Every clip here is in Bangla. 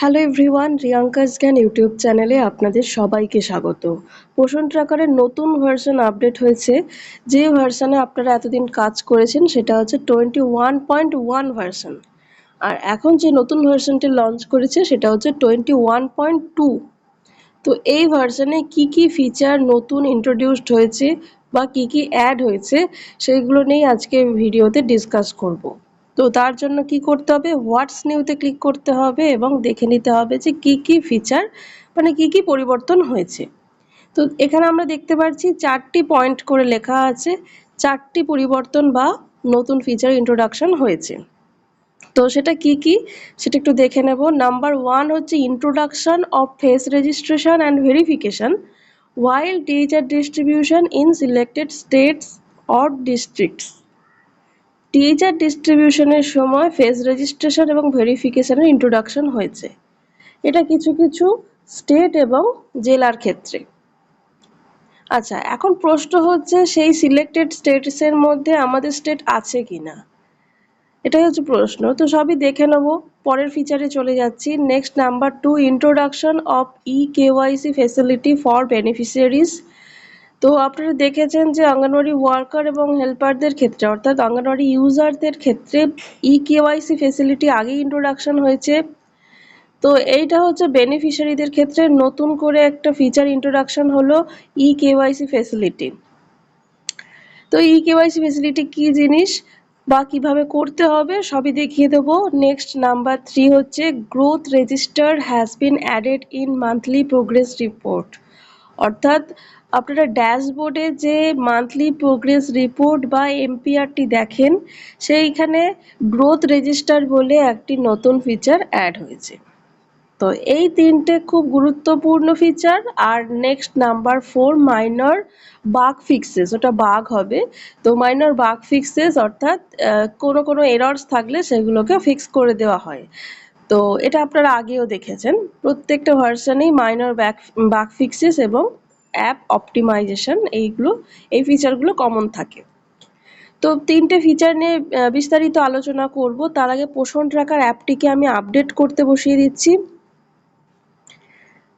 হ্যালো এভরিওয়ান রিয়াঙ্কাস জ্ঞান ইউটিউব চ্যানেলে আপনাদের সবাইকে স্বাগত। পোষণ ট্র্যাকারের নতুন ভার্সন আপডেট হয়েছে। যে ভার্সনে আপনারা এতদিন কাজ করেছেন, সেটা হচ্ছে twenty one point one version আর এখন যে নতুন ভার্সনটি লঞ্চ করেছে, সেটা হচ্ছে টোয়েন্টি ওয়ান পয়েন্ট টু তো এই ভার্সনে কি কি ফিচার নতুন ইন্ট্রোডিউসড হয়েছে বা কি কি অ্যাড হয়েছে, সেইগুলো নিয়েই আজকে ভিডিওতে ডিসকাস করব। তো তার জন্য কি করতে হবে? হোয়াটস নিউতে ক্লিক করতে হবে এবং দেখে নিতে হবে যে কি কি ফিচার মানে কি কি পরিবর্তন হয়েছে। তো এখানে আমরা দেখতে পাচ্ছি চারটি পয়েন্ট করে লেখা আছে, চারটি পরিবর্তন বা নতুন ফিচার ইন্ট্রোডাকশন হয়েছে। তো সেটা কি কি? সেটা একটু দেখে নেব। নাম্বার ওয়ান হচ্ছে introduction of face registration and verification while teacher distribution in selected states or districts THR ডিস্ট্রিবিউশনের সময় ফেস রেজিস্ট্রেশন এবং ভেরিফিকেশনের ইন্ট্রোডাকশন হয়েছে। এটা কিছু কিছু স্টেট এবং জেলার ক্ষেত্রে। আচ্ছা এখন প্রশ্ন হচ্ছে, সেই সিলেক্টেড স্টেটসের মধ্যে আমাদের স্টেট আছে কি না এটাই হচ্ছে প্রশ্ন। তো সবই দেখে নেব। পরের ফিচারে চলে যাচ্ছি। Next number two introduction of e KYC facility for beneficiaries তো আপনারা দেখেছেন যে অঙ্গনওয়াড়ি ওয়ার্কার এবং হেল্পারদের ক্ষেত্রে, অর্থাৎ অঙ্গনওয়াড়ি ইউজারদের ক্ষেত্রে ই কেওয়াইসি ফেসিলিটি আগেই ইন্ট্রোডাকশন হয়েছে। তো এইটা হচ্ছে বেনিফিশিয়ারিদের ক্ষেত্রে নতুন করে একটা ফিচার ইন্ট্রোডাকশন হলো ই কেওয়াইসি ফেসিলিটি তো ই কেওয়াইসি ফেসিলিটি কি জিনিস বা কীভাবে করতে হবে সবই দেখিয়ে দেবো। নেক্সট নাম্বার থ্রি হচ্ছে growth register has been added in monthly progress report অর্থাৎ আপনারা ড্যাশবোর্ডে যে মান্থলি প্রোগ্রেস রিপোর্ট বা এমপিআরটি দেখেন, সেইখানে গ্রোথ রেজিস্টার বলে একটি নতুন ফিচার অ্যাড হয়েছে। তো এই তিনটে খুব গুরুত্বপূর্ণ ফিচার, আর next number four, minor bug fixes, ওটা বাগ হবে। তো মাইনর বাগ ফিক্সেস অর্থাৎ কোনো কোনো এরর্স থাকলে সেগুলোকে ফিক্স করে দেওয়া হয়। তো এটা আপনারা আগেও দেখেছেন। প্রত্যেকটা ভার্সানেই মাইনর ব্যাক বাগ ফিক্সেস এবং অ্যাপ অপটিমাইজেশন এইগুলো, এই ফিচারগুলো কমন থাকে। তো তিনটে ফিচার নিয়ে বিস্তারিত আলোচনা করব। তার আগে পোষণ ট্র্যাকার অ্যাপটিকে আমি আপডেট করতে বসিয়ে দিচ্ছি।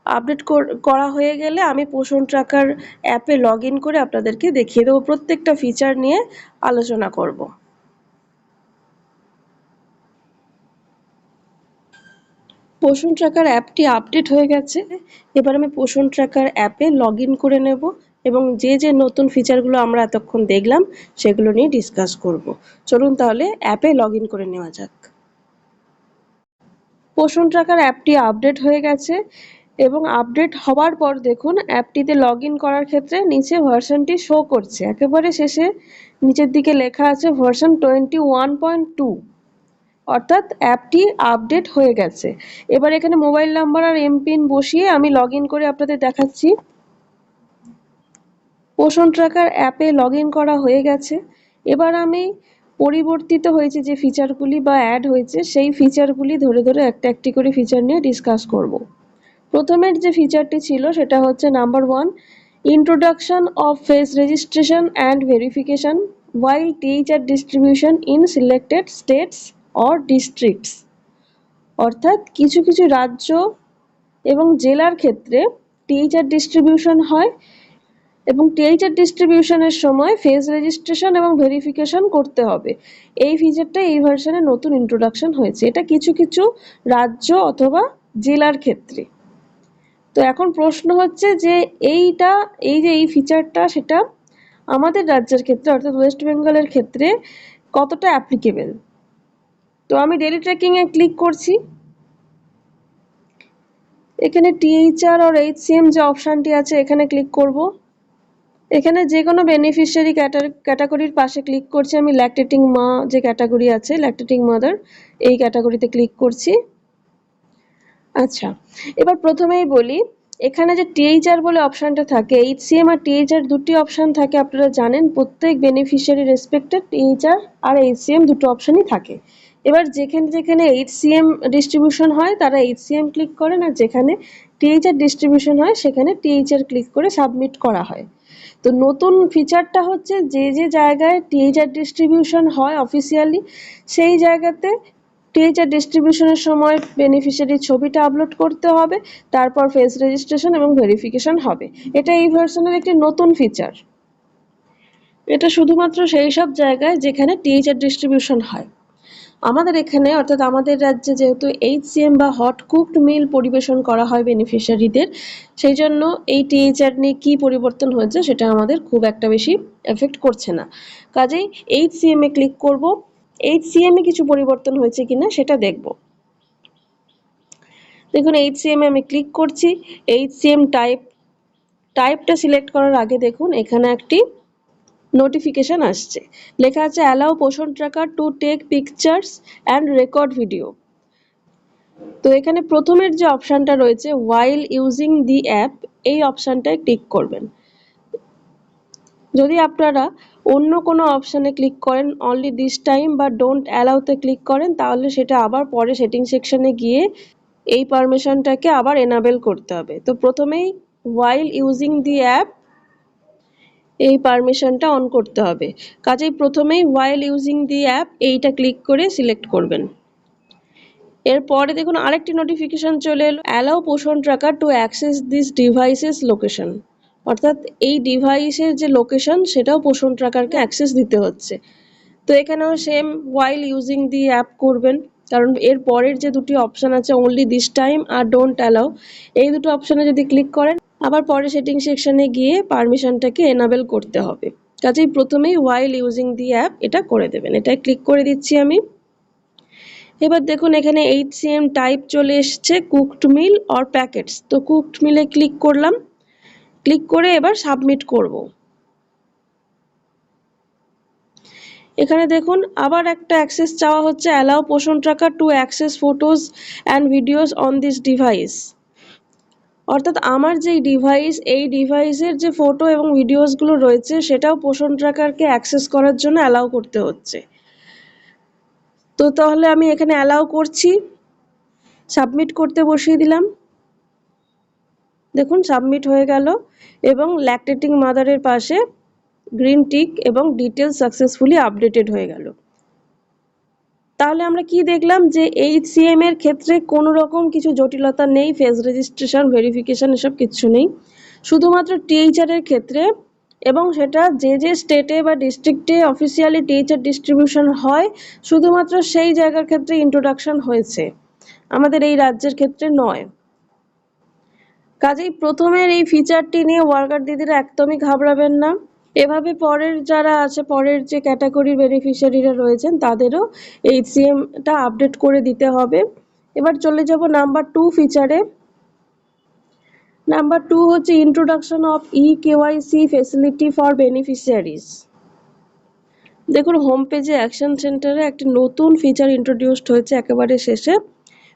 আপডেট করা হয়ে গেলে আমি পোষণ ট্র্যাকার অ্যাপে লগ করে আপনাদেরকে দেখিয়ে দেবো। প্রত্যেকটা ফিচার নিয়ে আলোচনা করব। পোষণ ট্র্যাকার অ্যাপটি আপডেট হয়ে গেছে। এবার আমি পোষণ ট্র্যাকার অ্যাপে লগ করে নেব এবং যে যে নতুন ফিচারগুলো আমরা এতক্ষণ দেখলাম, সেগুলো নিয়ে ডিসকাস করব। চলুন তাহলে অ্যাপে লগ করে নেওয়া যাক। পোষণ ট্র্যাকার অ্যাপটি আপডেট হয়ে গেছে এবং আপডেট হওয়ার পর দেখুন, অ্যাপটিতে লগ করার ক্ষেত্রে নিচে ভার্সনটি শো করছে। একেবারে শেষে নিচের দিকে লেখা আছে version twenty one point two অর্থাৎ অ্যাপটি আপডেট হয়ে গেছে। এবার এখানে মোবাইল নাম্বার আর এমপিন বসিয়ে আমি লগ করে আপনাদের দেখাচ্ছি। পোষণ ট্র্যাকার অ্যাপে লগ করা হয়ে গেছে। এবার আমি পরিবর্তিত হয়েছে যে ফিচারগুলি বা অ্যাড হয়েছে, সেই ফিচারগুলি ধরে ধরে একটা একটি করে ফিচার নিয়ে ডিসকাস করব। প্রথমের যে ফিচারটি ছিল, সেটা হচ্ছে number one, introduction of face registration and verification, while teacher distribution in selected states or districts অর্থাৎ কিছু কিছু রাজ্য এবং জেলার ক্ষেত্রে টিএইচআর ডিস্ট্রিবিউশন হয় এবং টিএইচআর ডিস্ট্রিবিউশনের সময় ফেস রেজিস্ট্রেশন এবং ভেরিফিকেশন করতে হবে। এই ফিচারটা এই ভার্সনে নতুন ইন্ট্রোডাকশন হয়েছে। এটা কিছু কিছু রাজ্য অথবা জেলার ক্ষেত্রে। তো এখন প্রশ্ন হচ্ছে যে এইটা, এই যে এই ফিচারটা সেটা আমাদের রাজ্যের ক্ষেত্রে, অর্থাৎ ওয়েস্ট বেঙ্গলের ক্ষেত্রে কতটা অ্যাপ্লিকেবল তো আমি ডেলি ট্র্যাকিংয়ে ক্লিক করছি। এখানে টিএইচআর আর এইচসিএম যে অপশানটি আছে, এখানে ক্লিক করব। এখানে যে কোনো বেনিফিশিয়ারি ক্যাটাগরির পাশে ক্লিক করছি। আমি ল্যাকটেটিং মা যে ক্যাটাগরি আছে ল্যাকটেটিং মাদার এই ক্যাটাগরিতে ক্লিক করছি। আচ্ছা এবার প্রথমেই বলি, এখানে যে টিএইচআর বলে অপশানটা থাকে এইচসিএম আর টিএইচআর দুটি অপশান থাকে, আপনারা জানেন, প্রত্যেক বেনিফিশিয়ারি রেসপেক্টেড টিএইচআর আর এইচসিএম দুটো অপশানই থাকে। এবার যেখানে যেখানে এইচ এইচসিএম ডিস্ট্রিবিউশন হয়, তারা এইচ এইচসিএম ক্লিক করেন আর যেখানে টিএইচআর ডিস্ট্রিবিউশন হয়, সেখানে টিএইচআর ক্লিক করে সাবমিট করা হয়। তো নতুন ফিচারটা হচ্ছে যে যে জায়গায় টিএইচআর ডিস্ট্রিবিউশন হয় অফিসিয়ালি সেই জায়গাতে টিএইচআর ডিস্ট্রিবিউশনের সময় বেনিফিশিয়ারির ছবিটা আপলোড করতে হবে, তারপর ফেস রেজিস্ট্রেশন এবং ভেরিফিকেশন হবে। এটা এই ভার্সনের একটি নতুন ফিচার এটা শুধুমাত্র সেই সব জায়গায় যেখানে টিএইচআর ডিস্ট্রিবিউশন হয়। আমাদের এখানে, অর্থাৎ আমাদের রাজ্যে যেহেতু এইচসিএম বা হট কুকড মিল পরিবেশন করা হয় বেনিফিশিয়ারিদের, সেই জন্য এই টিএইচআর নিয়ে কী পরিবর্তন হয়েছে সেটা আমাদের খুব একটা বেশি এফেক্ট করছে না। কাজেই এইচসিএম ক্লিক করব, এইচসিএম কিছু পরিবর্তন হয়েছে কিনা সেটা দেখব। দেখুন, এইচসিএম আমি ক্লিক করছি, এইচসিএম টাইপ, টাইপটা সিলেক্ট করার আগে দেখুন, এখানে একটি নোটিফিকেশন আসছে। লেখা আছে allow Poshan tracker to take pictures and record video তো এখানে প্রথমের যে অপশানটা রয়েছে ওয়াইল ইউজিং দি অ্যাপ এই অপশানটায় ক্লিক করবেন। যদি আপনারা অন্য কোনো অপশানে ক্লিক করেন অনলি দিস টাইম বা ডোন্ট অ্যালাউতে ক্লিক করেন, তাহলে সেটা আবার পরে সেটিং সেকশনে গিয়ে এই পারমিশনটাকে আবার এনাবেল করতে হবে। তো প্রথমেই ওয়াইল ইউজিং দি অ্যাপ এই পারমিশনটা অন করতে হবে। কাজেই প্রথমেই ওয়াইল ইউজিং দি অ্যাপ এইটা ক্লিক করে সিলেক্ট করবেন। এরপরে দেখুন আরেকটি নোটিফিকেশান চলে এলো allow Poshan tracker to access this devices location অর্থাৎ এই ডিভাইসের যে লোকেশন সেটাও পোষণ ট্র্যাকারকে অ্যাক্সেস দিতে হচ্ছে। তো এখানেও same while using the app করবেন। কারণ এর পরের যে দুটি অপশান আছে অনলি দিস টাইম আর ডোন্ট অ্যালাউ এই দুটো অপশানে যদি ক্লিক করেন আবার পরে সেটিং সেকশনে গিয়ে পারমিশনটাকে এনাবেল করতে হবে। কাজেই প্রথমেই ওয়াইল ইউজিং দি অ্যাপ এটা করে দেবেন। এটাই ক্লিক করে দিচ্ছি আমি। এবার দেখুন এখানে এইচসিএম টাইপ চলে এসছে কুকড মিল অর প্যাকেটস তো কুকড মিলে ক্লিক করলাম। ক্লিক করে এবার সাবমিট করব। এখানে দেখুন আবার একটা অ্যাক্সেস চাওয়া হচ্ছে। Allow Poshan tracker to access photos and videos on this device অর্থাৎ আমার যেই ডিভাইস এই ডিভাইসের যে ফটো এবং ভিডিওসগুলো রয়েছে, সেটাও পোষণ ট্র্যাকারকে অ্যাক্সেস করার জন্য অ্যালাউ করতে হচ্ছে। তো তাহলে আমি এখানে অ্যালাউ করছি। সাবমিট করতে বসিয়ে দিলাম। দেখুন সাবমিট হয়ে গেল এবং ল্যাকটেটিং মাদারের পাশে গ্রিন টিক এবং ডিটেলস সাকসেসফুলি আপডেটেড হয়ে গেল। তাহলে আমরা কি দেখলাম যে এইচসিএম এর ক্ষেত্রে কোনো রকম কিছু জটিলতা নেই ফেস রেজিস্ট্রেশন ভেরিফিকেশন এসব কিছু নেই। শুধুমাত্র টিএইচআর এর ক্ষেত্রে এবং সেটা যে যে স্টেটে বা ডিস্ট্রিক্টে অফিসিয়ালি টিএইচআর ডিস্ট্রিবিউশন হয়, শুধুমাত্র সেই জায়গার ক্ষেত্রে ইন্ট্রোডাকশন হয়েছে। আমাদের এই রাজ্যের ক্ষেত্রে নয়। কাজেই প্রথমের এই ফিচারটি নিয়ে ওয়ার্কার দিদিরা একদমই ঘাবড়াবেন না। এভাবে পরের যারা আছে, পরের যে ক্যাটাগরির বেনিফিশিয়ারিরা রয়েছেন, তাদেরও এইচসিএমটা আপডেট করে দিতে হবে। এবার চলে যাব নাম্বার টু ফিচারে নাম্বার টু হচ্ছে introduction of e KYC facility for beneficiaries দেখুন হোম পেজে অ্যাকশন সেন্টারে একটি নতুন ফিচার ইন্ট্রোডিউসড হয়েছে একেবারে শেষে।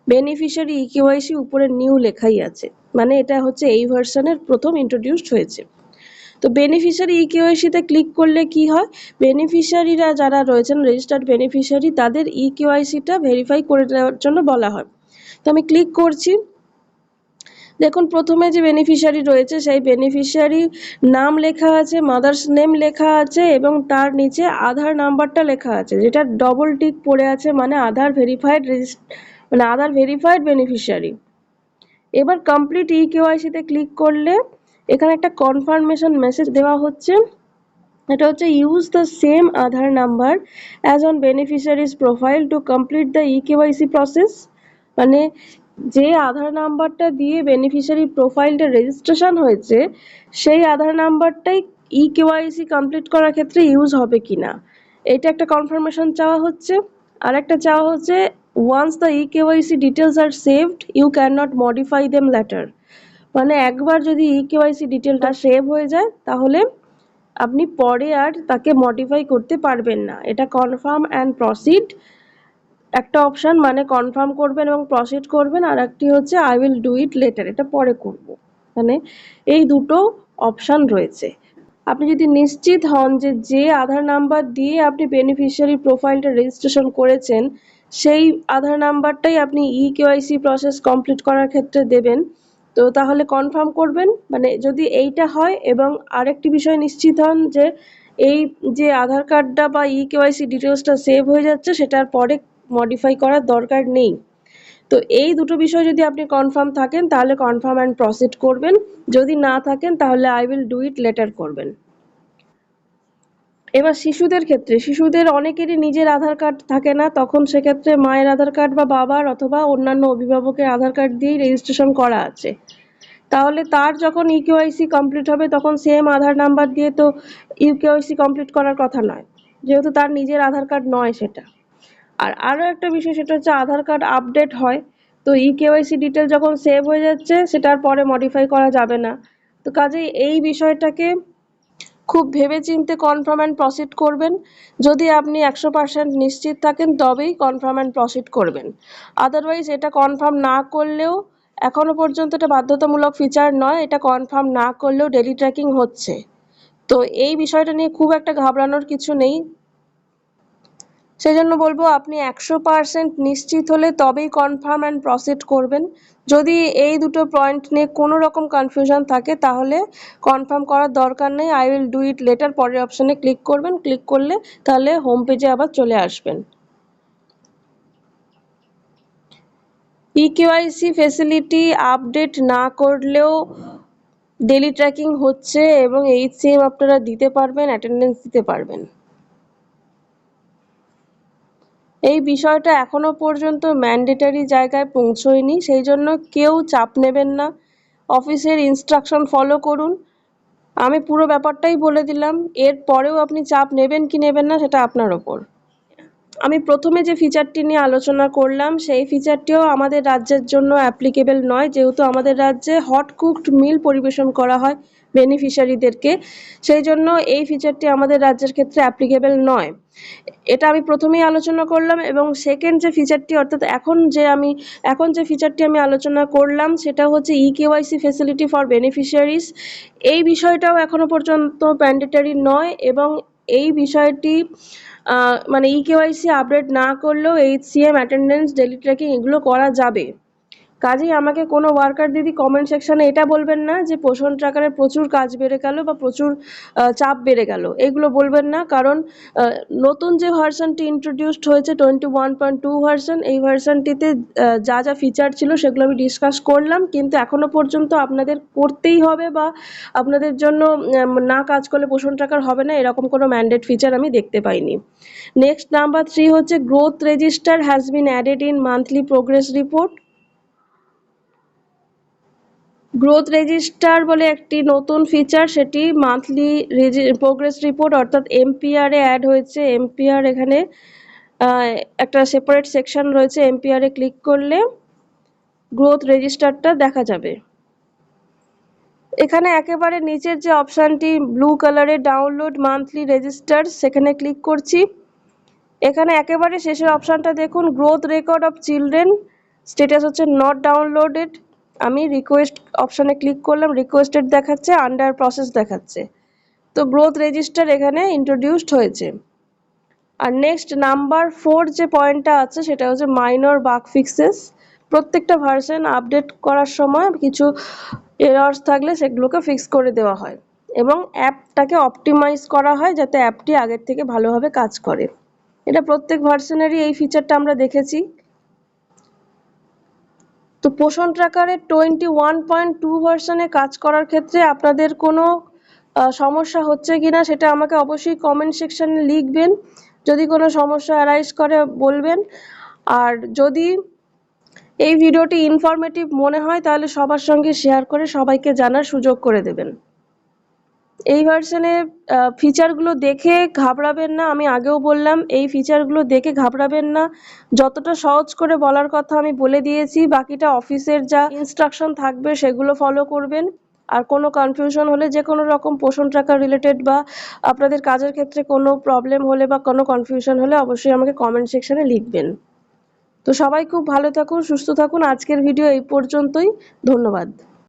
বেনিফিশিয়ারি ই কেওয়াইসি উপরে নিউ লেখাই আছে। মানে এটা হচ্ছে এই ভার্সনের প্রথম ইন্ট্রোডিউসড হয়েছে। তো বেনিফিশিয়ারি ই কেওয়াইসিতে ক্লিক করলে কি হয়? বেনিফিশিয়ারিরা যারা রয়েছেন রেজিস্টার্ড বেনিফিশিয়ারি তাদের ই কেওয়াইসিটা ভেরিফাই করে দেওয়ার জন্য বলা হয়। তো আমি ক্লিক করছি। দেখুন, প্রথমে যে বেনিফিশিয়ারি রয়েছে, সেই বেনিফিশিয়ারি নাম লেখা আছে মাদার্স নেম লেখা আছে, এবং তার নিচে আধার নাম্বারটা লেখা আছে, যেটা ডবল টিক পড়ে আছে মানে আধার ভেরিফাইড মানে আধার ভেরিফাইড বেনিফিশিয়ারি এবার কমপ্লিট ই কেওয়াইসিতে ক্লিক করলে এখানে একটা কনফার্মেশন মেসেজ দেওয়া হচ্ছে। এটা হচ্ছে use the same Aadhaar number as on beneficiaries profile to complete the e KYC process মানে যে আধার নাম্বারটা দিয়ে বেনিফিশিয়ারি প্রোফাইলটা রেজিস্ট্রেশন হয়েছে, সেই আধার নাম্বারটাই ই কেওয়াইসি কমপ্লিট করার ক্ষেত্রে ইউজ হবে কিনা। এটা একটা কনফার্মেশন চাওয়া হচ্ছে। আর একটা চাওয়া হচ্ছে once the e KYC details are saved you can not modify them later মানে একবার যদি ই কেওয়াইসি ডিটেলটা সেভ হয়ে। যায় তাহলে আপনি পরে আর তাকে মডিফাই করতে পারবেন না। এটা কনফার্ম অ্যান্ড প্রসিড একটা অপশান মানে কনফার্ম করবেন এবং প্রসিড করবেন আর একটি হচ্ছে I will do it later এটা পরে করব। মানে এই দুটো অপশান রয়েছে। আপনি যদি নিশ্চিত হন যে যে আধার নাম্বার দিয়ে আপনি বেনিফিশিয়ারি প্রোফাইলটা রেজিস্ট্রেশন করেছেন সেই আধার নাম্বারটাই আপনি ই কেওয়াইসি প্রসেস কমপ্লিট করার ক্ষেত্রে দেবেন। তো তাহলে কনফার্ম করবেন মানে যদি এইটা হয় এবং আরেকটি বিষয় নিশ্চিত হন যে এই যে আধার কার্ডটা বা ই কেওয়াইসি ডিটেলসটা সেভ হয়ে যাচ্ছে, সেটার পরে মডিফাই করার দরকার নেই। তো এই দুটো বিষয় যদি আপনি কনফার্ম থাকেন, তাহলে কনফার্ম অ্যান্ড প্রসিড করবেন। যদি না থাকেন, তাহলে I will do it later করবেন। এবার শিশুদের ক্ষেত্রে, শিশুদের অনেকেরই নিজের আধার কার্ড থাকে না, তখন সেক্ষেত্রে মায়ের আধার কার্ড বা বাবার অথবা অন্যান্য অভিভাবকের আধার কার্ড দিয়েই রেজিস্ট্রেশন করা আছে। তাহলে তার যখন ইউকেওয়াইসি কমপ্লিট হবে, তখন সেম আধার নাম্বার দিয়ে তো ইউকেওয়াইসি কমপ্লিট করার কথা নয়, যেহেতু তার নিজের আধার কার্ড নয় সেটা। আর আরও একটা বিষয়, সেটা হচ্ছে আধার কার্ড আপডেট হয়, তো ই কেওয়াইসি ডিটেল যখন সেভ হয়ে যাচ্ছে সেটার পরে মডিফাই করা যাবে না। তো কাজেই এই বিষয়টাকে খুব ভেবেচিন্তে কনফার্ম অ্যান্ড প্রসিড করবেন। যদি আপনি একশো পার্সেন্ট নিশ্চিত থাকেন, তবেই কনফার্ম অ্যান্ড প্রসিড করবেন। আদারওয়াইজ এটা কনফার্ম না করলেও এখনও পর্যন্ত এটা বাধ্যতামূলক ফিচার নয়, এটা কনফার্ম না করলেও ডেলি ট্র্যাকিং হচ্ছে। তো এই বিষয়টা নিয়ে খুব একটা ঘাবড়ানোর কিছু নেই। সেই জন্য বলব আপনি একশো পার্সেন্ট নিশ্চিত হলে তবেই কনফার্ম অ্যান্ড প্রসিড করবেন। যদি এই দুটো পয়েন্ট নিয়ে কোনো রকম কনফিউশন থাকে, তাহলে কনফার্ম করার দরকার নেই। I will do it later পরের অপশানে ক্লিক করবেন। ক্লিক করলে তাহলে হোম পেজে আবার চলে আসবেন। ইকেওয়াইসি ফেসিলিটি আপডেট না করলেও ডেলি ট্র্যাকিং হচ্ছে এবং এইচসিএম আপনারা দিতে পারবেন অ্যাটেন্ডেন্স দিতে পারবেন। এই বিষয়টা এখনও পর্যন্ত ম্যান্ডেটারি জায়গায় পৌঁছয়নি, সেই জন্য কেউ চাপ নেবেন না। অফিসের ইনস্ট্রাকশন ফলো করুন। আমি পুরো ব্যাপারটাই বলে দিলাম এর পরেও আপনি চাপ নেবেন কি নেবেন না, সেটা আপনার ওপর। আমি প্রথমে যে ফিচারটি নিয়ে আলোচনা করলাম, সেই ফিচারটিও আমাদের রাজ্যের জন্য অ্যাপ্লিকেবল নয়। যেহেতু আমাদের রাজ্যে হট কুকড মিল পরিবেশন করা হয় বেনিফিশিয়ারিদেরকে সেই জন্য এই ফিচারটি আমাদের রাজ্যের ক্ষেত্রে অ্যাপ্লিকেবল নয়। এটা আমি প্রথমেই আলোচনা করলাম এবং সেকেন্ড যে ফিচারটি অর্থাৎ এখন যে আমি, এখন যে ফিচারটি আমি আলোচনা করলাম, সেটা হচ্ছে e KYC facility for beneficiaries এই বিষয়টাও এখনও পর্যন্ত ম্যান্ডেটারি নয় এবং এই বিষয়টি মানে ই আপডেট না করলেও H C M attendance daily tracking এগুলো করা যাবে। কাজেই আমাকে কোনো ওয়ার্কার দিদি কমেন্ট সেকশানে এটা বলবেন না যে পোষণ ট্রাকারের প্রচুর কাজ বেড়ে গেল বা প্রচুর চাপ বেড়ে গেল। এগুলো বলবেন না কারণ নতুন যে ভার্সানটি ইন্ট্রোডিউসড হয়েছে twenty one point two version এই ভার্সানটিতে যা যা ফিচার ছিল সেগুলো আমি ডিসকাস করলাম। কিন্তু এখনও পর্যন্ত আপনাদের করতেই হবে বা আপনাদের জন্য না কাজ করলে পোষণ ট্রাকার হবে না, এরকম কোনো ম্যান্ডেট ফিচার আমি দেখতে পাইনি। নেক্সট নাম্বার থ্রি হচ্ছে growth register has been added in monthly progress report growth register বলে একটি নতুন ফিচার সেটি মান্থলি প্রোগ্রেস রিপোর্ট অর্থাৎ এমপিআরে অ্যাড হয়েছে। এমপিআর এখানে একটা সেপারেট সেকশন রয়েছে। এমপিআরে ক্লিক করলে গ্রোথ রেজিস্টারটা দেখা যাবে। এখানে একেবারে নিচের যে অপশানটি ব্লু কালারের ডাউনলোড মান্থলি রেজিস্টার সেখানে ক্লিক করছি। এখানে একেবারে শেষের অপশানটা দেখুন growth record of children status হচ্ছে নট ডাউনলোডেড আমি রিকোয়েস্ট অপশানে ক্লিক করলাম রিকোয়েস্টেড দেখাচ্ছে আন্ডার প্রসেস দেখাচ্ছে। তো গ্রোথ রেজিস্টার এখানে ইন্ট্রোডিউসড হয়েছে। আর নেক্সট নাম্বার ফোর যে পয়েন্টটা আছে, সেটা হচ্ছে মাইনর বাগ ফিক্সেস প্রত্যেকটা ভার্সন আপডেট করার সময় কিছু এরর্স থাকলে সেগুলোকে ফিক্স করে দেওয়া হয় এবং অ্যাপটাকে অপটিমাইজ করা হয় যাতে অ্যাপটি আগের থেকে ভালোভাবে কাজ করে। এটা প্রত্যেক ভার্সনেরই এই ফিচারটা আমরা দেখেছি। তো পোষণ ট্র্যাকারের টোয়েন্টি ওয়ান পয়েন্ট টু ভার্সনে কাজ করার ক্ষেত্রে আপনাদের কোনো সমস্যা হচ্ছে কি না সেটা আমাকে অবশ্যই কমেন্ট সেকশানে লিখবেন। যদি কোনো সমস্যা অ্যারাইজ করে বলবেন। আর যদি এই ভিডিওটি ইনফরমেটিভ মনে হয়, তাহলে সবার সঙ্গে শেয়ার করে সবাইকে জানার সুযোগ করে দেবেন। এই ভার্সনে ফিচারগুলো দেখে ঘাবড়াবেন না, আমি আগেও বললাম, এই ফিচারগুলো দেখে ঘাবড়াবেন না। যতটা সহজ করে বলার কথা আমি বলে দিয়েছি, বাকিটা অফিসের যা ইনস্ট্রাকশন থাকবে সেগুলো ফলো করবেন। আর কোনো কনফিউশন হলে যে কোনো রকম পোষণ ট্রাকার রিলেটেড বা আপনাদের কাজের ক্ষেত্রে কোনো প্রবলেম হলে বা কোনো কনফিউশন হলে অবশ্যই আমাকে কমেন্ট সেকশানে লিখবেন। তো সবাই খুব ভালো থাকুন, সুস্থ থাকুন। আজকের ভিডিও এই পর্যন্তই। ধন্যবাদ।